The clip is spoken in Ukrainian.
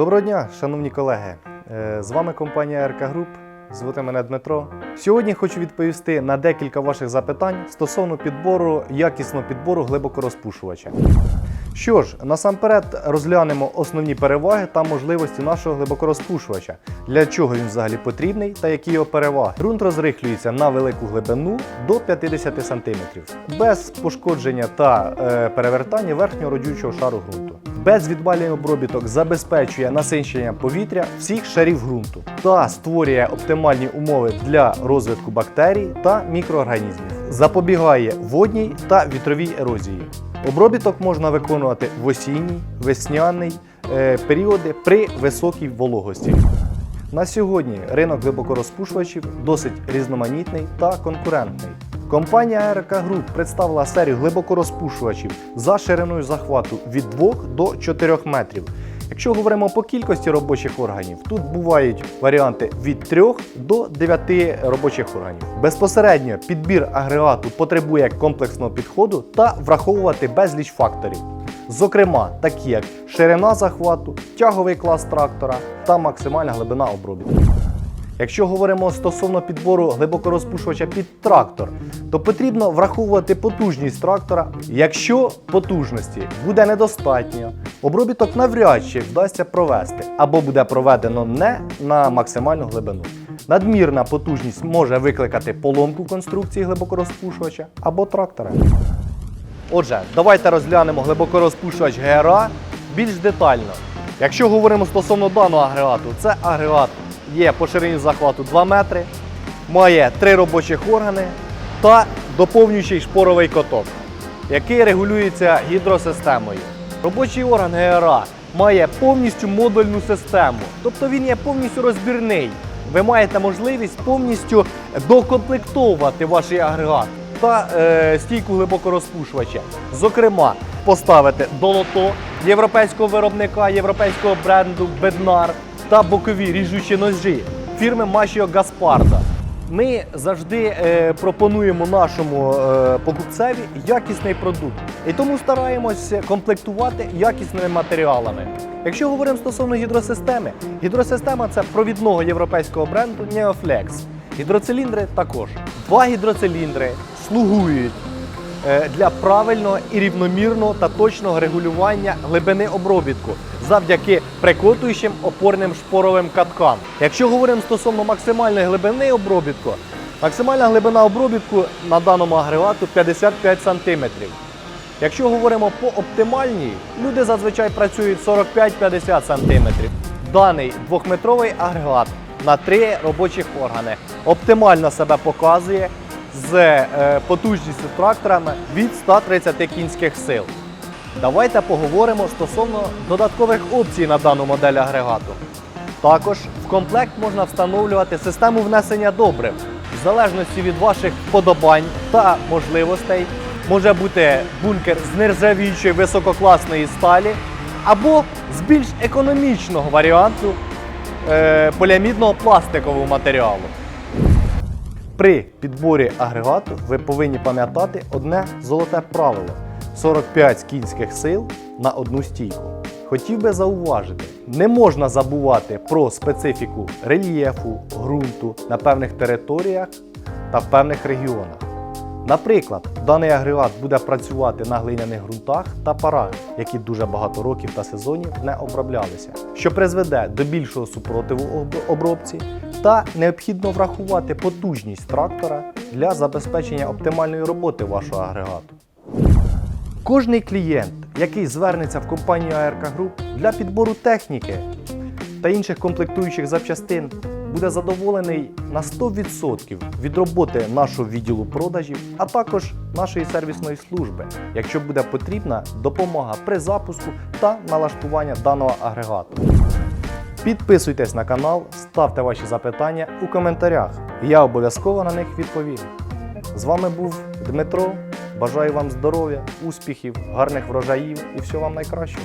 Доброго дня, шановні колеги. Е, З вами компанія РК Груп. Звати мене Дмитро. Сьогодні хочу відповісти на декілька ваших запитань стосовно підбору, якісного підбору глибокорозпушувача. Що ж, насамперед розглянемо основні переваги та можливості нашого глибокорозпушувача, для чого він взагалі потрібний та які його переваги. Ґрунт розрихлюється на велику глибину до 50 см, без пошкодження та е, перевертання верхнього родючого шару ґрунту. Безвідвальний обробіток забезпечує насичення повітря всіх шарів ґрунту та створює оптимальні умови для розвитку бактерій та мікроорганізмів, запобігає водній та вітровій ерозії. Обробіток можна виконувати в осінній, весняний е, періоди при високій вологості. На сьогодні ринок глибокорозпушувачів досить різноманітний та конкурентний. Компанія РК Group представила серію глибокорозпушувачів за шириною захвату від 2 до 4 метрів. Якщо говоримо по кількості робочих органів, тут бувають варіанти від 3 до 9 робочих органів. Безпосередньо підбір агрегату потребує комплексного підходу та враховувати безліч факторів. Зокрема, такі як ширина захвату, тяговий клас трактора та максимальна глибина обробітку. Якщо говоримо стосовно підбору глибокорозпушувача під трактор, то потрібно враховувати потужність трактора. Якщо потужності буде недостатньо, обробіток навряд чи вдасться провести або буде проведено не на максимальну глибину. Надмірна потужність може викликати поломку конструкції глибокорозпушувача або трактора. Отже, давайте розглянемо глибокорозпушувач ГРА більш детально. Якщо говоримо стосовно даного агрегату, це агрегат є по ширині захвату 2 метри, має три робочих органи та доповнюючий шпоровий коток, який регулюється гідросистемою. Робочий орган ГРА має повністю модульну систему, тобто він є повністю розбірний. Ви маєте можливість повністю докомплектовувати ваш агрегат та е, стійку глибокорозпушувача. Зокрема, поставити долото європейського виробника, європейського бренду Беднар та бокові ріжучі ножі фірми Мачіо Гаспарда. Ми завжди е, пропонуємо нашому е, покупцеві якісний продукт і тому стараємося комплектувати якісними матеріалами. Якщо говоримо стосовно гідросистеми, гідросистема це провідного європейського бренду Neoflex. Гідроциліндри також. Два гідроциліндри слугують для правильного і рівномірного та точного регулювання глибини обробітку завдяки прикотуючим опорним шпоровим каткам. Якщо говоримо стосовно максимальної глибини обробітку, максимальна глибина обробітку на даному агрегату 55 см. Якщо говоримо по оптимальній, люди зазвичай працюють 45-50 см. Даний двохметровий агрегат на три робочих органи оптимально себе показує з е, потужністю тракторами від 130 кінських сил. Давайте поговоримо стосовно додаткових опцій на дану модель агрегату. Також в комплект можна встановлювати систему внесення добрив. В залежності від ваших вподобань та можливостей може бути бункер з нержавіючої висококласної сталі або з більш економічного варіанту е, поліамідного пластикового матеріалу. При підборі агрегату ви повинні пам'ятати одне золоте правило: 45 кінських сил на одну стійку. Хотів би зауважити, не можна забувати про специфіку рельєфу, ґрунту на певних територіях та в певних регіонах. Наприклад, даний агрегат буде працювати на глиняних ґрунтах та парах, які дуже багато років та сезонів не оброблялися, що призведе до більшого супротиву обробці та необхідно врахувати потужність трактора для забезпечення оптимальної роботи вашого агрегату. Кожний клієнт, який звернеться в компанію АРК Груп для підбору техніки та інших комплектуючих запчастин, буде задоволений на 100% від роботи нашого відділу продажів, а також нашої сервісної служби, якщо буде потрібна допомога при запуску та налаштування даного агрегату. Підписуйтесь на канал, ставте ваші запитання у коментарях. Я обов'язково на них відповім. З вами був Дмитро. Бажаю вам здоров'я, успіхів, гарних врожаїв і всього вам найкращого.